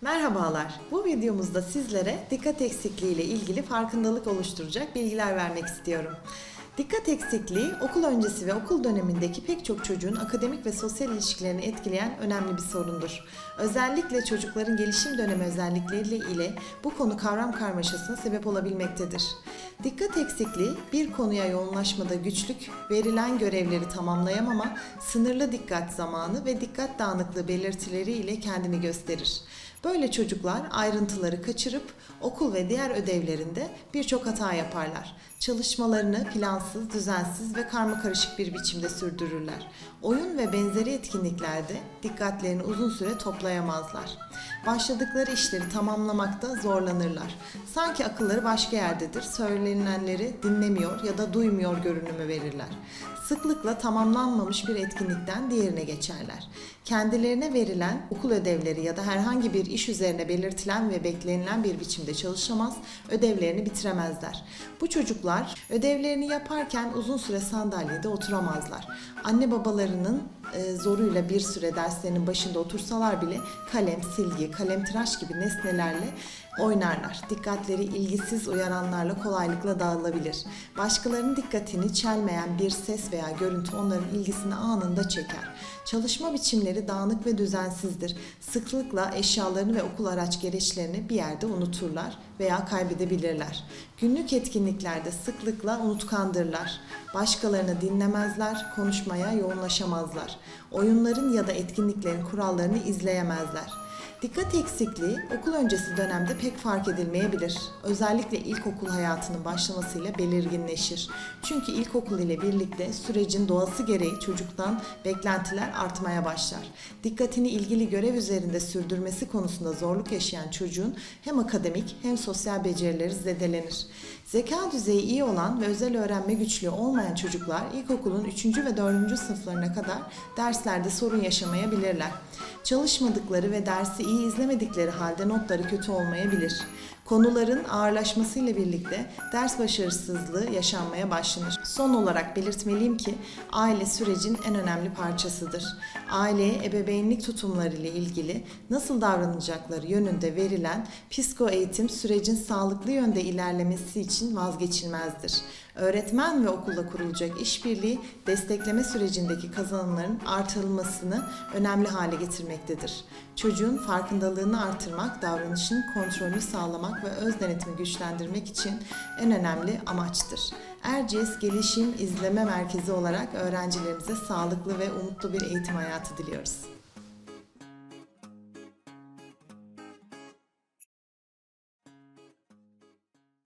Merhabalar. Bu videomuzda sizlere dikkat eksikliği ile ilgili farkındalık oluşturacak bilgiler vermek istiyorum. Dikkat eksikliği okul öncesi ve okul dönemindeki pek çok çocuğun akademik ve sosyal ilişkilerini etkileyen önemli bir sorundur. Özellikle çocukların gelişim dönemi özellikleri ile bu konu kavram karmaşasına sebep olabilmektedir. Dikkat eksikliği bir konuya yoğunlaşmada güçlük, verilen görevleri tamamlayamama, sınırlı dikkat zamanı ve dikkat dağınıklığı belirtileri ile kendini gösterir. Böyle çocuklar ayrıntıları kaçırıp okul ve diğer ödevlerinde birçok hata yaparlar. Çalışmalarını plansız, düzensiz ve karma karışık bir biçimde sürdürürler. Oyun ve benzeri etkinliklerde dikkatlerini uzun süre toplayamazlar. Başladıkları işleri tamamlamakta zorlanırlar. Sanki akılları başka yerdedir, söylenilenleri dinlemiyor ya da duymuyor görünümü verirler. Sıklıkla tamamlanmamış bir etkinlikten diğerine geçerler. Kendilerine verilen okul ödevleri ya da herhangi bir iş üzerine belirtilen ve beklenilen bir biçimde çalışamaz, ödevlerini bitiremezler. Bu çocuklar ödevlerini yaparken uzun süre sandalyede oturamazlar. Anne babalarının e, zoruyla bir süre derslerinin başında otursalar bile kalem, silgi, kalem tıraş gibi nesnelerle oynarlar. Dikkatleri ilgisiz uyaranlarla kolaylıkla dağılabilir. Başkalarının dikkatini çelmeyen bir ses veya görüntü onların ilgisini anında çeker. Çalışma biçimleri dağınık ve düzensizdir. Sıklıkla eşyalarını ve okul araç gereçlerini bir yerde unuturlar veya kaybedebilirler. Günlük etkinliklerde sıklıkla unutkandırlar. Başkalarını dinlemezler, konuşmaya yoğunlaşamazlar. Oyunların ya da etkinliklerin kurallarını izleyemezler. Dikkat eksikliği okul öncesi dönemde pek fark edilmeyebilir. Özellikle ilkokul hayatının başlamasıyla belirginleşir. Çünkü ilkokul ile birlikte sürecin doğası gereği çocuktan beklentiler artmaya başlar. Dikkatini ilgili görev üzerinde sürdürmesi konusunda zorluk yaşayan çocuğun hem akademik hem sosyal becerileri zedelenir. Zeka düzeyi iyi olan ve özel öğrenme güçlüğü olmayan çocuklar ilkokulun 3. ve 4. sınıflarına kadar derslerde sorun yaşamayabilirler. Çalışmadıkları ve dersi iyi izlemedikleri halde notları kötü olmayabilir. Konuların ağırlaşmasıyla birlikte ders başarısızlığı yaşanmaya başlanır. Son olarak belirtmeliyim ki aile sürecin en önemli parçasıdır. Aileye ebeveynlik tutumları ile ilgili nasıl davranacakları yönünde verilen psiko eğitim sürecin sağlıklı yönde ilerlemesi için vazgeçilmezdir. Öğretmen ve okulla kurulacak işbirliği destekleme sürecindeki kazanımların artırılmasını önemli hale getirmektedir. Çocuğun farkındalığını artırmak, davranışın kontrolünü sağlamak ve öz denetimi güçlendirmek için en önemli amaçtır. Erciyes Gelişim İzleme Merkezi olarak öğrencilerimize sağlıklı ve umutlu bir eğitim hayatı diliyoruz.